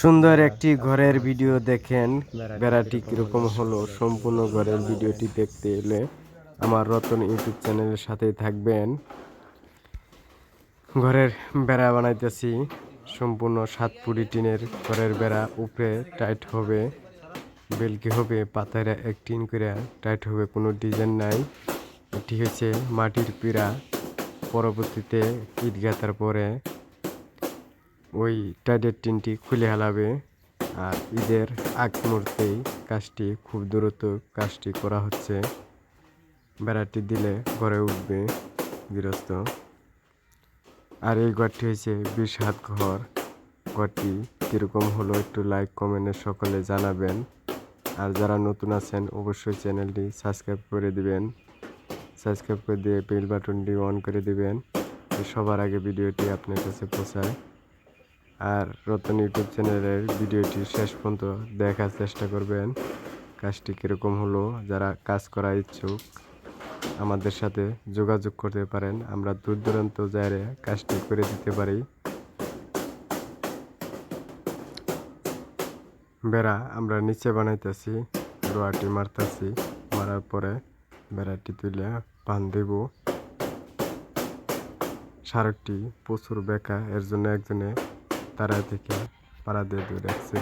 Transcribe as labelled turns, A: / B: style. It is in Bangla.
A: সুন্দর একটি ঘরের ভিডিও দেখেন। বেড়াটি কীরকম হলো? সম্পূর্ণ ঘরের ভিডিওটি দেখতে এলে আমার রতন ইউটিউব চ্যানেলের সাথেই থাকবেন। ঘরের বেড়া বানাইতেছি। সম্পূর্ণ সাত পুরি টিনের ঘরের বেড়া উপরে টাইট হবে, বেলকি হবে, পাতায় এক টিন করে টাইট হবে, কোনো ডিজাইন নাই। এটি হচ্ছে মাটির পিড়া। পরবর্তীতে ইট গাঁথার পরে ওই টাইডের টিনটি খুলে হালাবে। আর ঈদের আগ মুহূর্তেই কাজটি খুব দ্রুত কাজটি করা হচ্ছে। বেড়াটি দিলে ঘরে উঠবে গৃহস্থ। আর এই ঘরটি হয়েছে বিশ হাত ঘর। ঘরটি কীরকম হলো একটু লাইক, কমেন্টে সকলে জানাবেন। আর যারা নতুন আছেন, অবশ্যই চ্যানেলটি সাবস্ক্রাইব করে দিবেন। সাবস্ক্রাইব করে দিয়ে বেল বাটনটি অন করে দিবেন। সবার আগে ভিডিওটি আপনার কাছে পৌঁছায়। আর রতন ইউটিউব চ্যানেলের ভিডিওটি শেষ পর্যন্ত দেখার চেষ্টা করবেন। কাজটি কীরকম হলো, যারা কাজ করা ইচ্ছুক, আমাদের সাথে যোগাযোগ করতে পারেন। আমরা দূর দূরান্ত জায়গায় কাজটি করে দিতে পারি। বেড়া, আমরা নিচে বানাইতেছি, রোয়াটি মারতেছি, মারার পরে বেড়াটি তুলে পান দেব। সারকটি প্রচুর বেকা এর জন্য একজনে তারা থেকে পাড়া দিয়ে দূরে রাখছে